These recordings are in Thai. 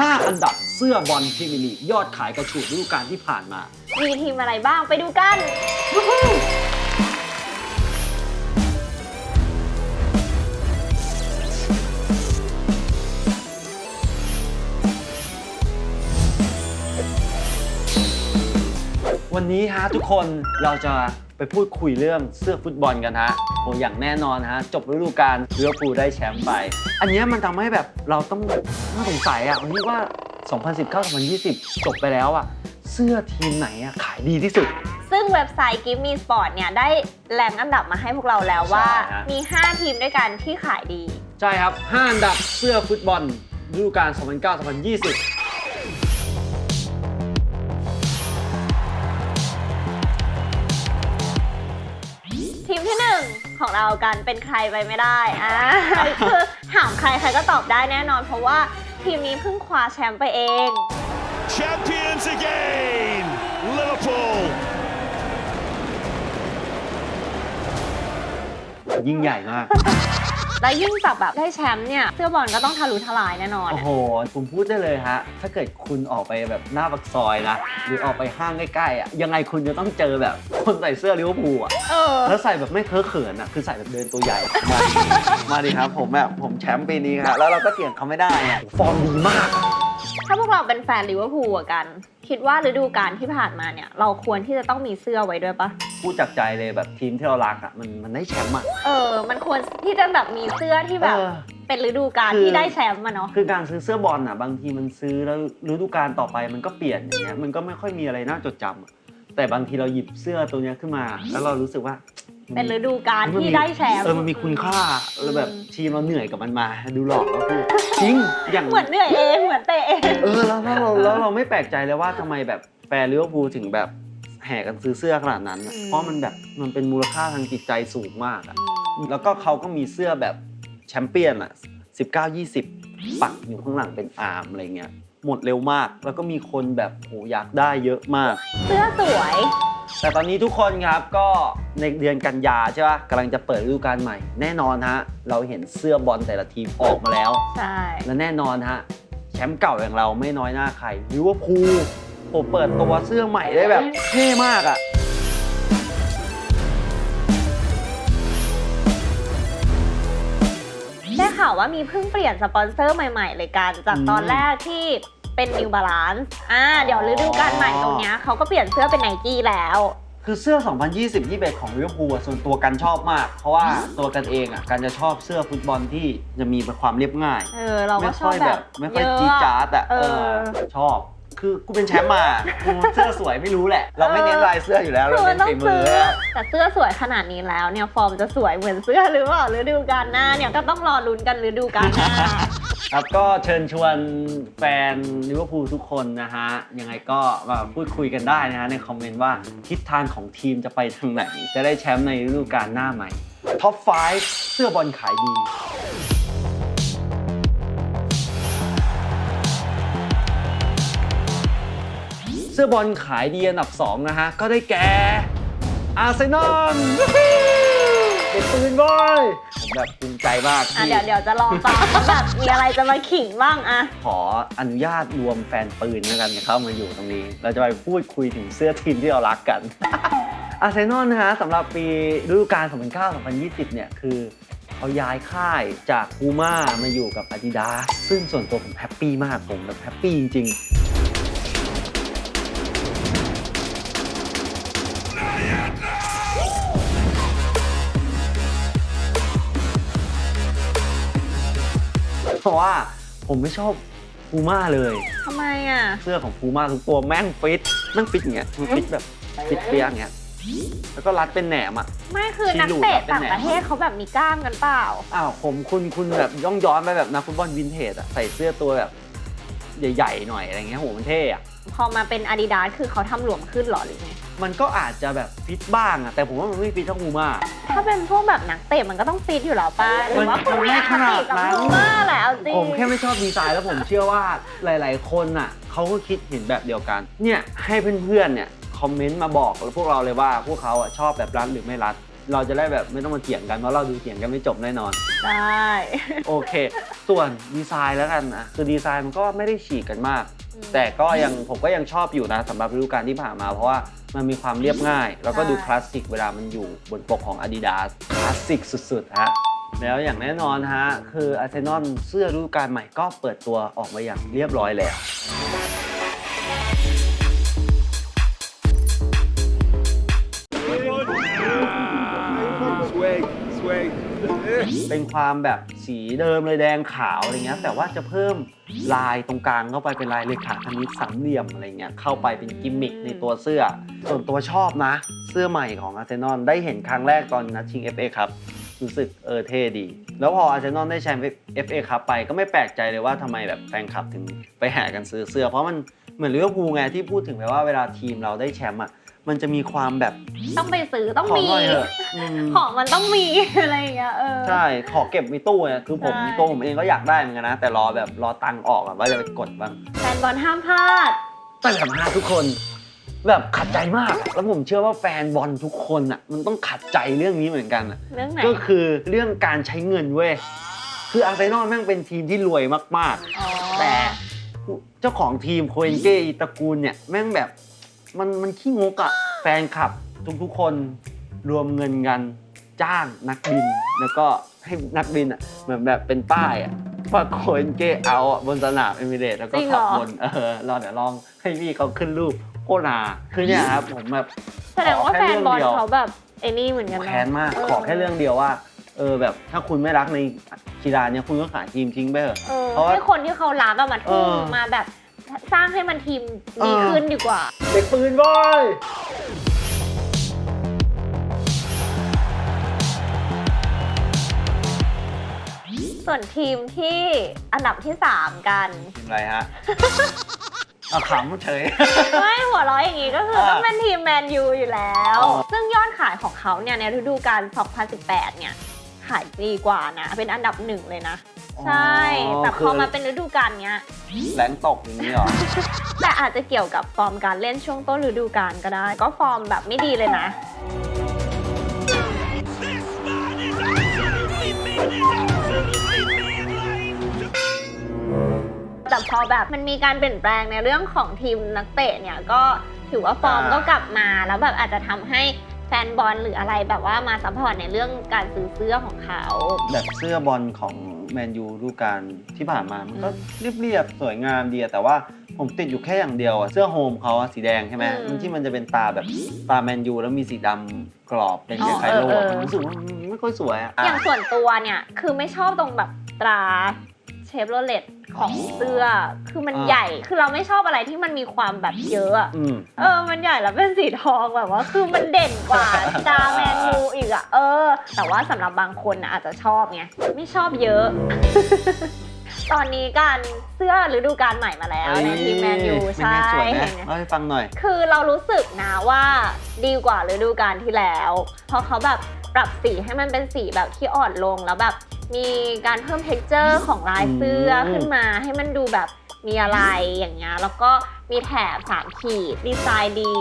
5 อันดับเสื้อบอลพรีเมียร์ลีกยอดขายกระฉูดฤดูกาลที่ผ่านมา มีทีมอะไรบ้างไปดูกัน วันนี้ฮะทุกคนเราจะไป พูดคุยเรื่องเสื้อฟุตบอลกันฮะโอ้อย่างแน่นอนฮะ จบฤดูกาลลิเวอร์พูลได้แชมป์ไป อันเนี้ยมันทำให้แบบเราต้องน่าสงสัยอะวันนี้ว่า 2019-2020 จบไปแล้วอะ เสื้อทีมไหนอะขายดีที่สุด ซึ่งเว็บไซต์ Give Me Sport เนี่ย ได้แรงอันดับมาให้พวกเราแล้วว่า ใช่ฮะ มี 5 ทีมด้วยกันที่ขายดี ใช่ครับ 5 อันดับเสื้อฟุตบอลฤดูกาล2009-2020 เรากันเป็นใครไปไม่ได้อ่าคือถามใครใครก็ตอบได้แน่นอน เพราะว่าทีมนี้เพิ่งคว้าแชมป์ไปเอง Champions again! Liverpool! ยิ่งใหญ่มาก แล้วยิ่งจากแบบได้แชมป์เนี่ยเสื้อบอลก็ต้องทะลุทลายแน่นอน โอ้โห ผมพูดได้เลยฮะ ถ้าเกิดคุณออกไปแบบหน้าปากซอยนะ หรือออกไปห้างใกล้ๆอะ ยังไงคุณจะต้องเจอแบบคนใส่เสื้อลิเวอร์พูลอะ เออ แล้วใส่แบบไม่เคอะเขินอะ คือใส่แบบเดินตัวใหญ่ มาดิมาดิครับ ผมแบบผมแชมป์ปีนี้ครับแล้วเราก็เถียงเขาไม่ได้อะฟอร์มดีมากอะ ถ้าพวกเราเป็นแฟนลิเวอร์พูลอะกัน คิดว่าฤดูกาลที่ผ่านมาเนี่ย เราควรที่จะต้องมีเสื้อไว้ด้วยปะพูดจากใจเลยแบบทีมที่เรารักอะมันมันได้แชมป์อะ เออ มันควรที่จะแบบมีเสื้อที่แบบ เออ เป็นฤดูกาลคือที่ได้แชมป์มาเนาะคือการซื้อเสื้อบอลอะบางทีมันซื้อแล้วฤดูกาลต่อไปมันก็เปลี่ยนอย่างเงี้ยมันก็ไม่ค่อยมีอะไรน่าจดจำอะ แต่บางทีเราหยิบเสื้อตัวเนี้ยขึ้นมา แล้วเรารู้สึกว่าเป็นฤดูกาลที่ได้แชมป์ เออมันมีคุณค่าแล้วแบบทีมเราเหนื่อยกับมันมา ดูหลอกแล้วพูดจริงอย่างเหมือนเหนื่อยเองเหมือนเตะเอง เออแล้วแล้วเราแล้วเราไม่แปลกใจเลยว่าทำไมแบบแฟนลิเวอร์พูลถึงแบบแห่กันซื้อเสื้อขนาดนั้นอะอืม เพราะมันแบบมันเป็นมูลค่าทางจิตใจสูงมากอะแล้วก็เขาก็มีเสื้อแบบแชมเปี้ยนอะ19 20 ปักอยู่ข้างหลังเป็นอาร์มอะไรเงี้ย หมดเร็วมาก แล้วก็มีคนแบบโหอยากได้เยอะมาก เสื้อสวย แต่ตอนนี้ทุกคนครับก็ในเดือนกันยาใช่ปะกำลังจะเปิดฤดูกาลใหม่ แน่นอนฮะ เราเห็นเสื้อบอลแต่ละทีมออกมาแล้ว ใช่ และแน่นอนฮะ แชมป์เก่าอย่างเราไม่น้อยหน้าใครลิเวอร์พูลผมเปิดตัวเสื้อใหม่ได้แบบเท่มากอะ่ วว่ามีเพิ่งเปลี่ยนสปอนเซอร์ใหม่ๆ เลยกัน จากอืมตอนแรกที่เป็น New Balance อ่าเดี๋ยวฤดูกาลใหม่ตรงเนี้ยเขาก็เปลี่ยนเสื้อเป็นไนกี้แล้ว คือเสื้อ 2020 21 ของลิเวอร์พูลอะส่วนตัวกันชอบมาก เพราะว่าตัวกันเองอะกันจะชอบเสื้อฟุตบอลที่จะมีความเรียบง่าย เออ เราก็ไม่ชค่ออบยแบแบบบไม่ค่อยเะ จี๊ดจ๊าดอะเอเอออชอบ คือกูเป็นแชมป์มากูเสื้อสวยไม่รู้แหละ เราไม่เน้นลายเสื้ออยู่แล้วคืเราอมัเน้นนต้องฝีมืซื้ออแต่เสื้อสวยขนาดนี้แล้วเนี่ยฟอร์มจะสวยเหมือนเสื้อหรือเปล่าฤดูกาลหน้าเนี่ยก็ต้องรอลุ้นกันฤดูกาลหน้าครับก็เชิญชวนแฟนลิเวอร์พูลทุกคนนะฮะ ยังไงก็มาพูดคุยกันได้นะฮะ ในคอมเมนต์ว่าทิศทางของทีมจะไปทางไหน จะได้แชมป์ในฤดูกาลหน้าใหม่ท็อป 5 เสื้อบอลขายดี เสื้อบอลขายดีอันดับ 2 นะฮะ ก็ได้แก่อาร์เซนอลเป็นปืนบอยผมแบบภูมิใจมากอะที่ เดี๋ยวเดี๋ยวจะลองฟังว่าแบบมีอะไรจะมาขิงบ้างอะขออนุญาตรวมแฟนปืนแล้วกันเข้ามาอยู่ตรงนี้ เราจะไปพูดคุยถึงเสื้อทีมที่เรารักกัน อาร์เซนอลนะฮะสำหรับปีฤดูกาล 2009-2020 เนี่ย คือเขาย้ายค่ายจากพูม่ามาอยู่กับ Adidas ซึ่งส่วนตัวผมแฮปปี้มากผมแบบแฮปปี้จริง ๆ เพราะว่าผมไม่ชอบพูม่าเลย ทำไมอะเสื้อของพูม่าทุกตัวแม่งฟิตแม่งฟิตอย่างเงี้ยมันฟิตแบบฟิตเปี้ยอย่างเงี้ยแล้วก็รัดเป็นแหนมอะ ไม่คือชี้นักหลุดเตะอะเป็นต่างแหนมประเทศเขาแบบมีกล้ามกันเปล่า อ้าวผมคุณคุณแบบย่องย้อนไปแบบนักฟุตบอลวินเทจอะใส่เสื้อตัวแบบ ใหญ่ๆหน่อยอะไรเงี้ยโหมันเท่อะพอมาเป็นอาดิดาสคือเขาทำหลวมขึ้นเหรอหรือไง มันก็อาจจะแบบฟิตบ้างอะแต่ผมว่ามันไม่ฟิตเท่าพูม่าถ้าเป็นพวกแบบนักเตะมันก็ต้องฟิตอยู่แล้วป่ะหรือว่าคุณมันไม่มีอคติกับขนาดนั้นพูม่าแหละเอาจริงผมแค่ไม่ชอบดีไซน์แล้วผมเชื่อว่าหลาย ๆ คนอะเขาก็คิดเห็นแบบเดียวกัน เนี่ยให้เพื่อนๆเนี่ยคอมเมนต์มาบอกแล้วพวกเราเลยว่าพวกเขาอะชอบแบบรัดหรือไม่รัด เราจะได้แบบไม่ต้องมาเถียงกันเพราะเราดูเถียงกันไม่จบแน่นอน ได้ โอเค ส่วนดีไซน์แล้วกันนะคือดีไซน์มันก็ไม่ได้ฉีกกันมากอืม แต่ก็ยังผมก็ยังชอบอยู่นะสำหรับฤดูกาลที่ผ่านมา เพราะว่ามันมีความเรียบง่าย แล้วก็ดูใช่คลาสสิกเวลามันอยู่บนปกของ Adidas คลาสสิกสุดๆฮะแล้วอย่างแน่นอนฮะคืออาร์เซนอลเสื้อฤดูกาลใหม่ก็เปิดตัวออกมาอย่างเรียบร้อยแล้ว way เป็นความแบบสีเดิมเลยแดงขาวอะไรเงี้ยแต่ว่าจะเพิ่มลายตรงกลางเข้าไปเป็นลายเลขาคณิตสามเหลี่ยมอะไรเงี้ยเข้าไปเป็นกิมมิคในตัวเสื้อ ส่วนตัวชอบนะ เสื้อใหม่ของอาร์เซนอลได้เห็นครั้งแรกตอนนัดชิง FA ครับรู้สึกเออเท่ดี แล้วพออาร์เซนอลได้แชมป์ FA ครับไปก็ไม่แปลกใจเลยว่าทำไมแบบแฟนคลับถึงไปแห่กันซื้อเสื้อ เพราะมันเหมือนลิเวอร์พูลไงที่พูดถึงไปว่าเวลาทีมเราได้แชมป์อะ มันจะมีความแบบต้องไปซื้อต้องขอมี หน่อยเถอะอืมของมันต้องมี อะไรอย่างเงี้ยเออ ใช่ขอเก็บในตู้เนี่ยคือผมใช่ตัวผมเองก็อยากได้เหมือนกันนะ แต่รอแบบรอตังค์ออกอะว่าจะไปกดบ้าง แฟนบอลห้ามพลาดแต่แบบฮาทุกคน แบบขัดใจมากแล้วผมเชื่อว่าแฟนบอลทุกคนอะ มันต้องขัดใจเรื่องนี้เหมือนกันอะเรื่องไหนก็คือเรื่องการใช้เงินเว้ย คืออาร์เซนอลแม่งเป็นทีมที่รวยมากอ๋อๆแต่เจ้าของทีมโคเอนเก้ตระกูลเนี่ย แม่งแบบ มันมันขี้งกอะแฟนคลับทุกๆคนรวมเงินกันจ้างนักบิน แล้วก็ให้นักบินอะเหมือนแบบเป็นป้ายอะว่าโคเอนเก้เอาอะบนสนามเอมิเรตส์แล้วก็จริงเหรขับอบนเออรอเดี๋ยวลองให้พี่เขาขึ้นรูปโคตรฮาคือเนี่ยครับผมแบบ แสดงว่าขอแฟค่นรื่งบอลดียวเขาแบบไอ้นี่เหมือนกันนะ แค้นมากขอแค่เรื่องเดียวว่า เออแบบถ้าคุณไม่รักในกีฬาเนี่ยคุณก็ขายทีมทิ้งไปเถอะ เออเพราะว่าให้คนที่เขารักอะมาทุ่มเออ มาแบบ สร้างให้มันทีมดีเออขึ้นดีกว่า เด็กปืนบอยส่วนทีมที่อันดับที่ 3 กัน ทีมอะไรฮะ เอาขำเฉย ไม่หัวเร้อยอย่างงี้ก็คืออ่าต้องเป็นทีมแมนยูอยู่แล้ว อ๋อ ซึ่งยอดขายของเขาเนี่ยในฤดูกาล 2018 เนี่ย ขายดีกว่านะ เป็นอันดับหนึ่งเลยนะ ใช่แต่พอมาเป็นฤดูกาลเนี้ยแรงตกอย่างนี้เหรอ แต่อาจจะเกี่ยวกับฟอร์มการเล่นช่วงต้นฤดูกาลก็ได้ ก็ฟอร์มแบบไม่ดีเลยนะ แต่พอแบบมันมีการเปลี่ยนแปลงในเรื่องของทีมนักเตะเนี่ยก็ถือว่าฟอร์มอ่าก็กลับมาแล้วแบบอาจจะทำให้แฟนบอลหรืออะไรแบบว่ามาซัพพอร์ตในเรื่องการซื้อเสื้อของเขา แบบเสื้อบอลของ แมนยูฤดูกาลที่ผ่านมา มันก็เรียบๆสวยงามดีอะแต่ว่าผมติดอยู่แค่อย่างเดียวอะเสื้อโฮมเขาอะสีแดงใช่ไหมอืมมันที่มันจะเป็นตาแบบตาแมนยูแล้วมีสีดำกรอบเป็นอ๋อคล้ายๆโลเอออะเออ ผมรู้สึกว่ามันไม่ค่อยสวยอะ อย่างส่วนตัวเนี่ย คือไม่ชอบตรงแบบตรา เชฟโรเลตของเสื้อ คือมันอ่า ใหญ่ คือเราไม่ชอบอะไรที่มันมีความแบบเยอะอะอืม เออ มันใหญ่แล้วเป็นสีทองแบบว่า คือมันเด่นกว่าจาแมนยูอีกอะเออ แต่ว่าสำหรับบางคนนะอาจจะชอบไง ไม่ชอบเยอะ ตอนนี้การเสื้อฤดูกาลใหม่มาแล้วในทีมแมนยูเป็นใช่ไงสวยไหมเห็นไหม เล่าให้ฟังหน่อย คือเรารู้สึกนะว่าดีกว่าฤดูกาลที่แล้ว เพราะเขาแบบ ปรับสีให้มันเป็นสีแบบที่อ่อนลงแล้วแบบมีการเพิ่ม t e x t อร์ของลายเสื้ออืมขึ้นมาให้มันดูแบบมีอะไรอย่างเงี้ยแล้วก็มีแถบสามขีดดีไซน์ดี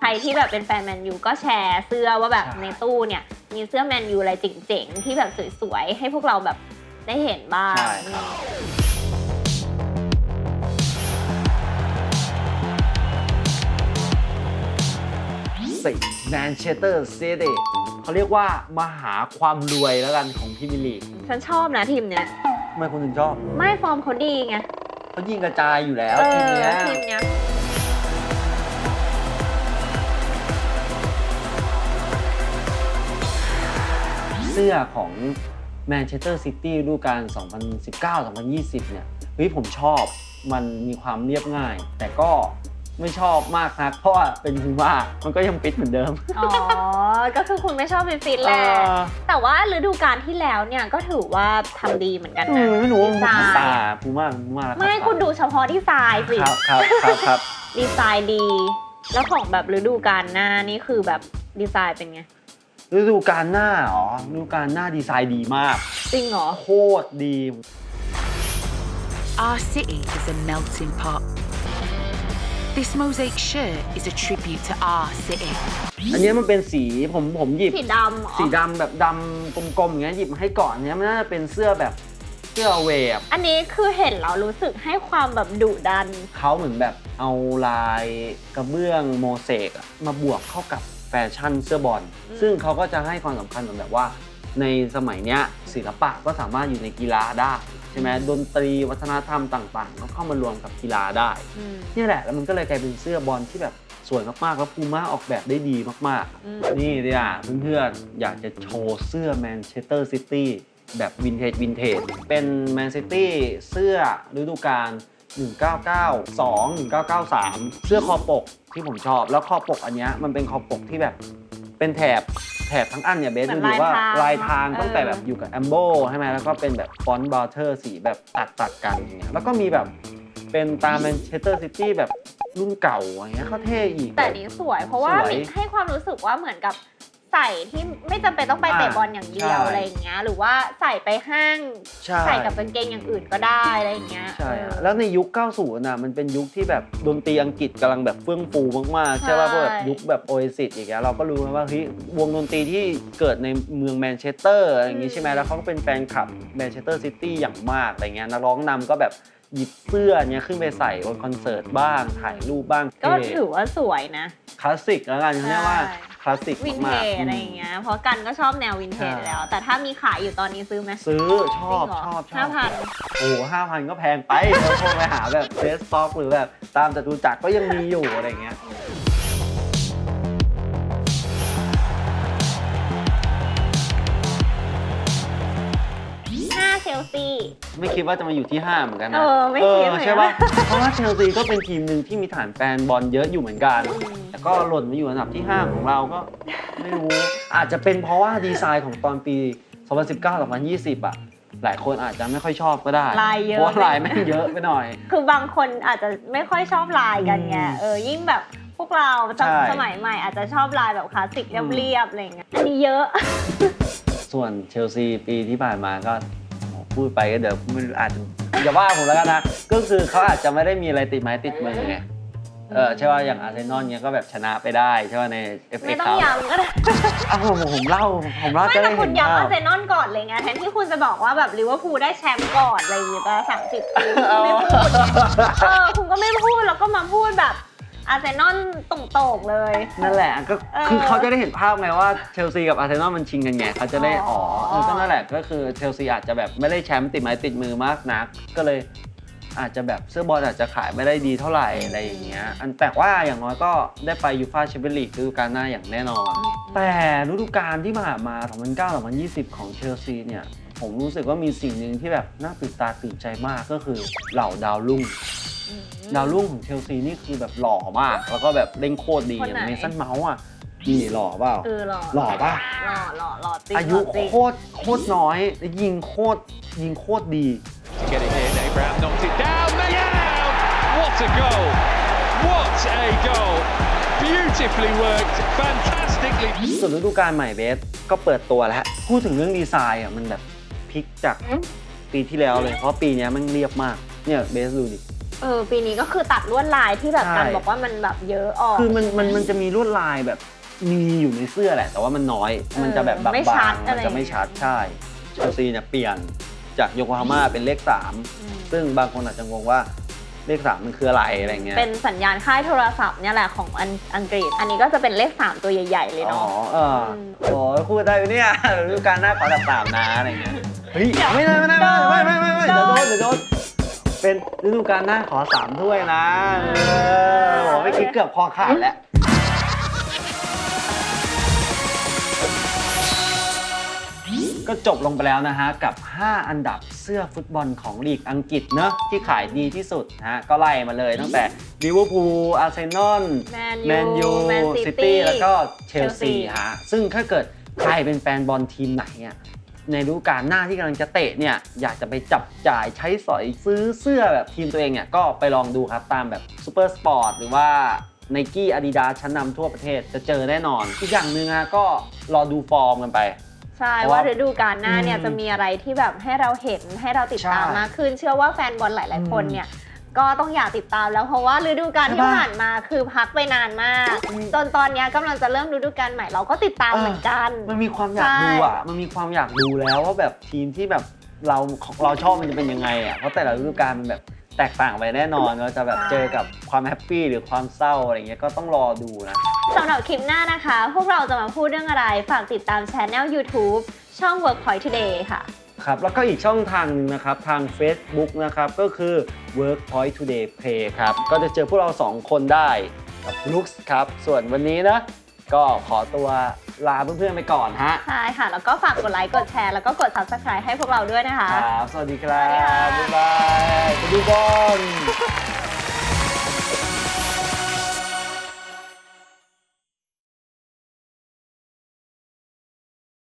ใครที่แบบเป็นแฟนแมนยูก็แชร์เสื้อว่าแบบในตู้เนี่ย มีเสื้อแมนยูอะไรเจ๋งๆ ที่แบบสวยๆ ให้พวกเราแบบได้เห็นบ้าง ใช่ครับสี่แมนเชสเตอร์ซิตี้เขาเรียกว่ามหาความรวยแล้วกันของพรีเมียร์ลีกฉันชอบนะทีมเนี้ย ทำไมคุณถึงชอบไม่ฟอร์มเขาดีไง เขายิงกระจายอยู่แล้วเอทีมอ เนี้ยทีมเนี้ย เสื้อของแมนเชสเตอร์ซิตี้ฤดูกาล 2019-2020 เนี่ยเฮ้ยผมชอบมันมีความเรียบง่าย แต่ก็ ไม่ชอบมากนัก เพราะว่าเป็นพูม่ามันก็ยังปิดเหมือนเดิม อ๋อ ก็คือคุณไม่ชอบฟิตฟิตแหละเออ แต่ว่าฤดูกาลที่แล้วเนี่ยก็ถือว่าทำดีเหมือนกันเอนะอไม่รู้ว่ามันดีไซตาน์พูม่าพูม่าแล้วไม่ตาคุณดูเฉพาะดีไซน์สิครับครับครับครับ ดีไซน์ดี แล้วของแบบฤดูกาลหน้านี่คือแบบดีไซน์เป็นไง ฤดูกาลหน้าอ๋อฤดูกาลหน้าดีไซน์ดีมาก จริงเหรอ โคตรดี Our city is a melting pot. This mosaic shirt is a tribute to our city. อันเนี้ยมันเป็นสีผมผมหยิบสีดำเหรอสีดำแบบดำกลมๆอย่างเงี้ยหยิบมาให้ก่อนเนี้ยมันน่าจะเป็นเสื้อแบบเสื้อเวฟอันนี้คือเห็นแล้วรู้สึกให้ความแบบดุดัน เขาเหมือนแบบเอาลายกระเบื้องโมเสกอะมาบวกเข้ากับแฟชั่นเสื้อบอลอืมซึ่งเขาก็จะให้ความสำคัญเหมือนแบบว่า ในสมัยเนี้ยศิลปะก็สามารถอยู่ในกีฬาได้ใช่ไหมดนตรีวัฒนธรรมต่างๆก็เข้ามารวมกับกีฬาได้อืมเนี่ยแหละแล้วมันก็เลยกลายเป็นเสื้อบอลที่แบบสวยมากๆแล้วพูม่าออกแบบได้ดีมากอืมๆนี่เนี่ยเพื่อนๆอยากจะโชว์เสื้อแมนเชสเตอร์ซิตี้แบบวินเทจวินเทจเป็นแมนซิตี้เสื้อฤดูกาล1992 1993 เสื้อคอปกที่ผมชอบ แล้วคอปกอันเนี้ยมันเป็นคอปกที่แบบเป็นแถบ แถบทั้งอันเนี่ยเบสเหมืดูอนดิว่าลาลายยทาทางงเออตั้งแต่แบบอยู่กับแอมโบใช่ไหมแล้วก็เป็นแบบฟอนต์บาร์เทอร์สีแบบตัดตัดๆกันอย่างเงี้ยแล้วก็มีแบบเป็นตามแมนเชสเตอร์ซิตี้แบบรุ่นเก่าอย่างเงี้ยเขาเท่อีก แต่อันนี้สวย เพราะว่าสวยมีให้ความรู้สึกว่าเหมือนกับ ใส่ที่ไม่จำเป็นต้องไปเตะอ่าบอลอย่างเดียวใช่อะไรอย่างเงี้ย หรือว่าใส่ไปห้างใช่ใส่กับกางเกงอย่างอื่นก็ได้อะไรอย่างเงี้ยใช่เออะอแล้วในยุค 90น่ะมันเป็นยุคที่แบบดนตรีอังกฤษกำลังแบบเฟื่องฟูมากๆใช่ป่ะใช่พวกแบบยุคแบบโอเอซิสอย่างเงี้ยเราก็รู้นะว่าเฮ้ยวงดนตรีที่เกิดในเมืองแมนเชสเตอร์อะไรอย่างงี้ใช่ไหมแล้วเขาก็เป็นแฟนคลับแมนเชสเตอร์ซิตี้อย่างมากอะไรเงี้ยนักร้องนำก็แบบหยิบเสื้อเนี้ยขึ้นไปใส่บนคอนเสิร์ตบ้างถ่ายรูปบ้างก็เท่ ถือว่าสวยนะ คลาสสิกแล้วกันเขาเรียกว่าใช่ คลาสสิกวินเทมากจๆอะไรอย่างเงี้ย เพราะกันก็ชอบแนววินเทจใช่แล้ว แต่ถ้ามีขายอยู่ตอนนี้ซื้อไหมซื้อชอบจริงเหรอชอบชอบห้าพัน โอ้ห้าพันก็แพงไปเราคงไปหาแบบเฟสต็อกหรือแบบตามจตุจักรก็ยังมีอยู่อะไรเงี้ย ซีไม่คิดว่าจะมาอยู่ที่5เหมือนกันนะเออไม่คิดเลยอะใช่ปะเพราะว่าเชลซีก็เป็นทีมหนึ่งที่มีฐานแฟนบอลเยอะอยู่เหมือนกันอืมแต่ก็หล่นมาอยู่อันดับที่ 5 ของเราก็ไม่รู้ อาจจะเป็นเพราะว่าดีไซน์ของตอนปี 2019-2020 อะ หลายคนอาจจะไม่ค่อยชอบก็ได้ลายเยอะ เพราะว่าลายแม่งเยอะไปหน่อย คือบางคนอาจจะไม่ค่อยชอบลายกันไงอืมเออยิ่งแบบพวกเราสมใช่สมัยใหม่อาจจะชอบลายแบบคลาสสิกอืม เรียบๆอะไรเงี้ยอันนี้เยอะ ส่วนเชลซีปีที่ผ่านมาก็โอ้ พูดไปก็เดี๋ยวไม่รู้อาจจะอย่าว่าผมแล้วกันนะ ก็คือเขาอาจจะไม่ได้มีอะไรติดไม้ติดมือไง เออใช่ว่าอย่างอาร์เซนอลเนี้ยก็แบบชนะไปได้ใช่ว่าใน FA ไม่ต้อคงรับย้ำก็ได้อ้าวผมผมเล่าผมเล่าไม่จะแต่ได้คุเห็ณนย้ำภาอาพ ร์เซนอลก่อนเลยไงแทนที่คุณจะบอกว่าแบบลิเวอร์พูลได้แชมป์ก่อนอะไรอย่างเงี้ยสามสิบปีคุณไม่พูดไงเออคุณก็ไม่พูดแล้วก็มาพูดแบบ อาร์เซนอลตรงๆเลย นั่นแหละก็เออคือเขาจะได้เห็นภาพไงว่าเชลซีกับอาร์เซนอลมันชิงกันไงเขาจะได้อ๋อ๋อออ๋เออก็นั่นแหละก็คือเชลซีอาจจะแบบไม่ได้แชมป์ติดไม้ติดมือมากนัก ก็เลยอาจจะแบบเสื้อบอลอาจจะขายไม่ได้ดีเท่าไหร่อะไรอย่างเงี้ยอันแต่ว่าอย่างน้อยก็ได้ไปยูฟ่าแชมเปี้ยนลีกฤดูกาลหน้าอย่างแน่นอน แต่ฤดูกาลที่ผ่านมา 2009-2020 ของเชลซีเนี่ย ผมรู้สึกว่ามีสิ่งหนึ่งที่แบบน่าตื่นตาตื่นใจมากก็คือเหล่าดาวรุ่งอืมดาวรุ่งของเชลซีนี่คือแบบหล่อมาก แล้วก็แบบเล่นโคตรดีคนอไหน ย่างเมสันเมาส์อะนี่หล่อเปล่า เออหล่อหล่อปะ หล่อหล่อหล่อจริงอายุหล่จริง โคตรโคตรน้อยและยิงโคตรยิงโคตรดี To get it in, Abraham knocked it down. Down! What a goal! What a goal! Beautifully worked, fantastically ส่วนฤดูกาลใหม่เบสก็เปิดตัวแล้ว พูดถึงเรื่องดีไซน์อะมันแบบพ ลิกจากปีที่แล้วเลย เพราะปีเนี้ยมันเรียบมาก เนี่ยเบสดูดิ เออปีนี้ก็คือตัดลวดลายที่แบบใช่กันบอกว่ามันแบบเยอะออก คือมันมันมันจะมีลวดลายแบบมีอยู่ในเสื้อแหละ แต่ว่ามันน้อย มันจะแบบบางไม่ชัดๆอะมันไรจะไม่ชัดใช่เชลซีเนี่ยเปลี่ยนจากโยโกฮาม่าเป็นเลข อืม 3 ซึ่งบางคนอาจจะงงว่าเลข 3 มันคืออะไรอะไรเงี้ยเป็นสัญญาณค่ายโทรศัพท์เนี่ยแหละของอังอังกฤษ อันนี้ก็จะเป็นเลข 3 ตัวใหญ่ ๆ เลยอ๋อเนาะ เออมโอ้ยพูดได้ไหมเนี่ยฤดูกาลหน้าขอดับสามนะอะไรเงี้ย เฮ้ยไม่ได้ไม่ได้ไม่ไม่ไม่ไม่เดี๋ยวโดนเดี๋ยวโดนเป็นฤดูกาลหน้าขอสามถ้วยนะเออโอ้ไม่คิดเกือบคอขาดแล้ว ก็จบลงไปแล้วนะฮะ กับ 5 อันดับเสื้อฟุตบอลของลีกอังกฤษเนอะที่ขายดีที่สุดนะฮะ ก็ไล่มาเลยตั้งแต่ลิเวอร์พูลอาร์เซนอล Man แมนยู U Man ซิ City ตี้แล้วก็เชล Chelsea ซีฮะ ซึ่งถ้าเกิดใครเป็นแฟนบอลทีมไหนอะ ในฤดูกาลหน้าที่กำลังจะเตะเนี่ยอยากจะไปจับจ่ายใช้สอยซื้อเสื้อแบบทีมตัวเองเนี่ยก็ไปลองดูครับตามแบบซูเปอร์สปอร์ตหรือว่า n นกี้อาดิดาชั้นนำทั่วประเทศจะเจอแน่นอน อีกอย่างหนึ่งอะก็รอดูฟอร์มกันไป ใช่เพราะว่าว่าฤดูกาลหน้าเนี่ยอืมจะมีอะไรที่แบบให้เราเห็นให้เราติดตามใช่มากขึ้น เชื่อว่าแฟนบอลหลาย ๆ คนเนี่ย ก็ต้องอยากติดตามแล้วเพราะว่าฤดูกาลที่ใช่ปะผ่านมาคือพักไปนานมากอืมจนตอนเนี้ยกำลังจะเริ่มฤดูกาลใหม่เราก็ติดตามเออเหมือนกัน มันมีความอยากใช่ดูอะมันมีความอยากดูแล้วว่าแบบทีมที่แบบเราของเราชอบมันจะเป็นยังไงอะเพราะแต่ละฤดูกาลมันแบบแตกต่างไปแน่นอนเราจะแบบเจอกับความแฮปปี้หรือความเศร้าอะไรเงี้ยก็ต้องรอดูนะสำหรับคลิปหน้านะคะ พวกเราจะมาพูดเรื่องอะไร ฝากติดตามช anel YouTube ช่อง Workpoint Today ค่ะ ครับแล้วก็อีกช่องทางหนึงนะครับทาง Facebook นะครับก็คือ Workpoint Today Play ครับก็จะเจอพวกเรา 2 คนได้กับลุคครับ ส่วนวันนี้นะ ก็ขอตัวลาเพื่อนๆไปก่อนฮะใช่ค่ะ แล้วก็ฝากกดไลค์กดแชร์แล้วก็กด Subscribe ให้พวกเราด้วยนะคะ ครับ สวัสดีครับสวัสดีค่ะบ๊ายบายไปดูบอล